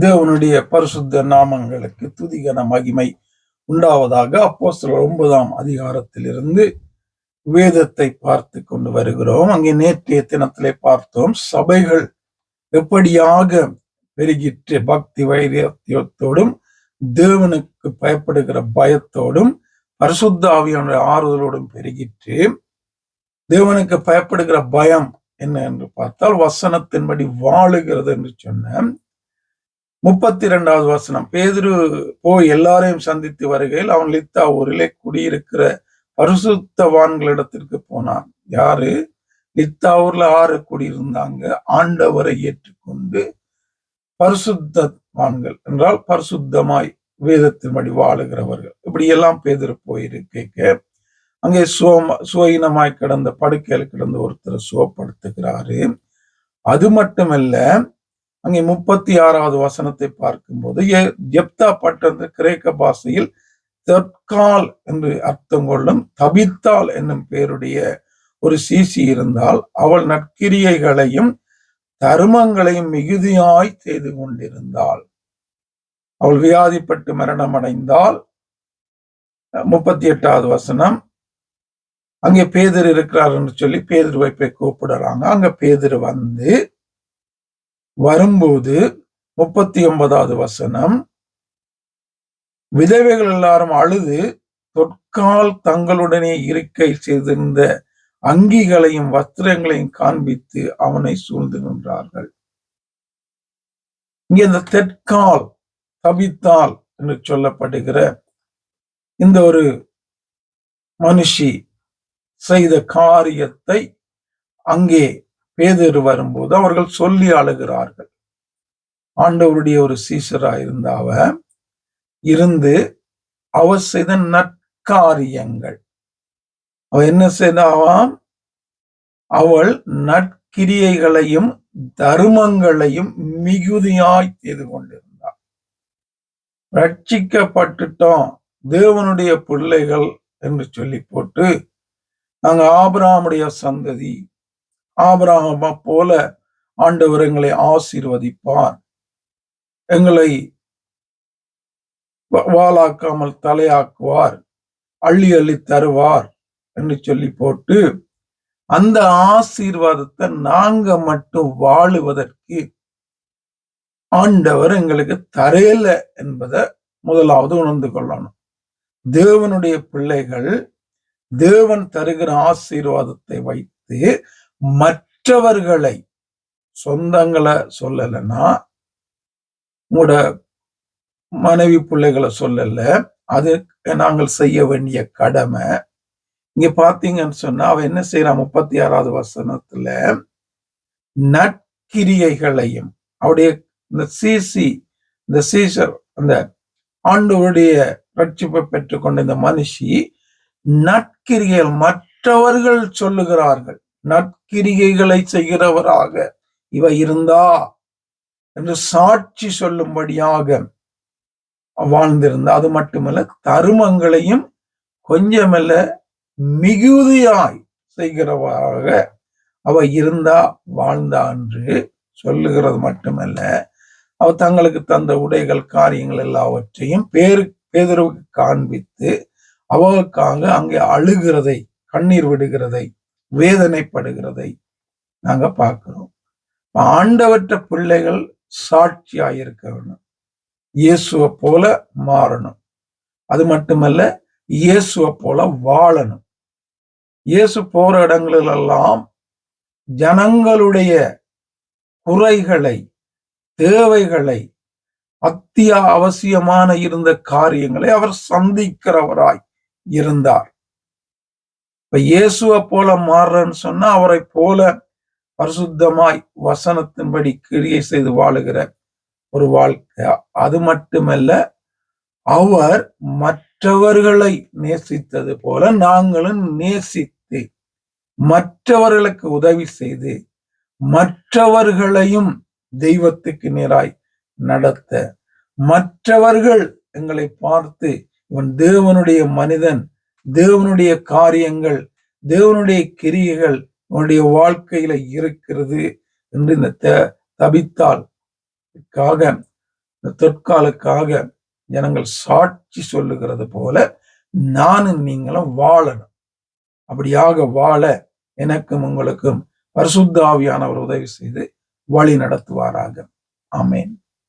தேவனுடைய பரிசுத்த நாமங்களுக்கு துதிகன மகிமை உண்டாவதாக அப்போ ஒன்பதாம் அதிகாரத்திலிருந்து வேதத்தை பார்த்து கொண்டு வருகிறோம். அங்கே நேற்றைய தினத்திலே பார்த்தோம் சபைகள் எப்படியாக பெருகிற்று பக்தி வைரியத்தோடும் தேவனுக்கு பயப்படுகிற பயத்தோடும் பரிசுத்த ஆறுதலோடும் பெருகிற்று தேவனுக்கு பயப்படுகிற பயம் என்ன என்று பார்த்தால் வசனத்தின்படி வாழுகிறது என்று சொன்ன முப்பத்தி இரண்டாவது வசனம். பேதுரு போய் எல்லாரையும் சந்தித்து வருகையில் அவன் லித்தா ஊரிலே குடியிருக்கிற பரிசுத்தவான்களிடத்திற்கு போனான். யாரு? லித்தா ஊர்ல ஆறு குடியிருந்தாங்க. ஆண்டவரை ஏற்றுக்கொண்டு பரிசுத்தவான்கள் என்றால் பரிசுத்தமாய் வேதத்தின்படி வாழுகிறவர்கள். இப்படி எல்லாம் பேதர் போயிருக்க அங்கே சுவமா சுவயினமாய் கிடந்த படுக்கையில் கிடந்த ஒருத்தரை சுவப்படுத்துகிறாரு. அது மட்டுமல்ல அங்கே முப்பத்தி ஆறாவது வசனத்தை பார்க்கும்போது ஜெப்தா பட்டது கிரேக்க பாஷையில் தற்கால் என்று அர்த்தம் கொள்ளும் தபித்தால் என்னும் பெயருடைய ஒரு சீசி இருந்தால் அவள் நற்கிரியைகளையும் தருமங்களையும் மிகுதியாய் செய்து கொண்டிருந்தாள். அவள் வியாதிப்பட்டு மரணம் அடைந்தால் முப்பத்தி எட்டாவது வசனம் அங்கே பேதர் இருக்கிறார் என்று சொல்லி பேதர் வைப்பை கூப்பிடுறாங்க. அங்க பேதர் வந்து வரும்போது முப்பத்தி ஒன்பதாவது வசனம் விதவைகள் எல்லாரும் அழுது தொற்கால் தங்களுடனே இருக்கை செய்திருந்த அங்கிகளையும் வஸ்திரங்களையும் காண்பித்து அவனை சூழ்ந்து நின்றார்கள். இங்கே இந்த தெற்கால் தபித்தால் என்று சொல்லப்படுகிற இந்த ஒரு மனுஷி செய்த காரியத்தை அங்கே பேதர் வரும்போது அவர்கள் சொல்லி அழுகிறார்கள். ஆண்டவருடைய ஒரு சீசரா இருந்த அவ இருந்து அவ செய்த நற்காரியங்கள். அவ என்ன செய்தாவாம் அவள் நற்கிரியைகளையும் தர்மங்களையும் மிகுதியாய் செய்து கொண்டிருந்தாள் ரட்சிக்கப்பட்டுட்டோம் தேவனுடைய பிள்ளைகள் என்று சொல்லி போட்டு நாங்க ஆபிராமுடைய சந்ததி ஆபராகமா போல ஆண்டவர் எங்களை ஆசீர்வதிப்பார். எங்களை வாளாக்காமல் தலையாக்குவார். அள்ளி அள்ளி தருவார் என்று சொல்லி போட்டு அந்த ஆசீர்வாதத்தை நாங்க மட்டும் வாழுவதற்கு ஆண்டவர் எங்களுக்கு தரையில என்பதை முதலாவது உணர்ந்து கொள்ளணும். தேவனுடைய பிள்ளைகள் தேவன் தருகிற ஆசீர்வாதத்தை வைத்து மற்றவர்களை சொந்தங்களை சொல்லலைன்னா உங்களோட மனைவி பிள்ளைகளை சொல்லல அது நாங்கள் செய்ய வேண்டிய கடமை. இங்க பாத்தீங்கன்னு சொன்னா அவ என்ன செய்யறான் முப்பத்தி ஆறாவது வசனத்துல நற்கிரியைகளையும் அவருடைய இந்த சிசி இந்த சீசர் அந்த ஆண்டவருடைய ரட்சிப்பை பெற்றுக்கொண்ட இந்த மனுஷி நற்கிரிகள் மற்றவர்கள் சொல்லுகிறார்கள். நற்கிரிகைகளை செய்கிறவராக இவ இருந்தா என்று சாட்சி சொல்லும்படியாக வாழ்ந்திருந்த. அது மட்டுமல்ல தருமங்களையும் கொஞ்சமல்ல மிகுதியாய் செய்கிறவராக அவ இருந்தா வாழ்ந்தா என்று சொல்லுகிறது மட்டுமல்ல. அவ தங்களுக்கு தந்த உடைகள் காரியங்கள் எல்லாவற்றையும் பேரு பேதரவுக்கு காண்பித்து அவளுக்காக அங்கே அழுகிறதை கண்ணீர் விடுகிறதை வேதனைப்படுகிறதை நாங்க பார்க்கிறோம். ஆண்டவற்ற பிள்ளைகள் சாட்சியாயிருக்க வேணும் இயேசுவை போல மாறணும். அது மட்டுமல்ல இயேசுவை போல வாழணும். இயேசு போற இடங்களிலெல்லாம் ஜனங்களுடைய குறைகளை தேவைகளை அத்திய அவசியமான இருந்த காரியங்களை அவர் சந்திக்கிறவராய் இருந்தார். இப்ப இயேசுவை போல மாறுறன்னு சொன்னா அவரை போல பரிசுத்தமாய் வசனத்தின்படி கிரியை செய்து வாழுகிற ஒரு வாழ்க்கை. அது மட்டுமல்ல அவர் மற்றவர்களை நேசித்தது போல நாங்களும் நேசித்து மற்றவர்களுக்கு உதவி செய்து மற்றவர்களையும் தெய்வத்துக்கு நேராய் நடத்த மற்றவர்கள் எங்களை பார்த்து இவன் தேவனுடைய மனிதன் தேவனுடைய காரியங்கள் தேவனுடைய கிரியைகள் உன்னுடைய வாழ்க்கையில இருக்கிறது என்று இந்த தபித்தால் இந்த தொற்காலுக்காக ஜனங்கள் சாட்சி சொல்லுகிறது போல நானும் நீங்களும் வாழணும். அப்படியாக வாழ எனக்கும் உங்களுக்கும் பரிசுத்தாவியானவர் உதவி செய்து வழி நடத்துவாராக. ஆமேன்.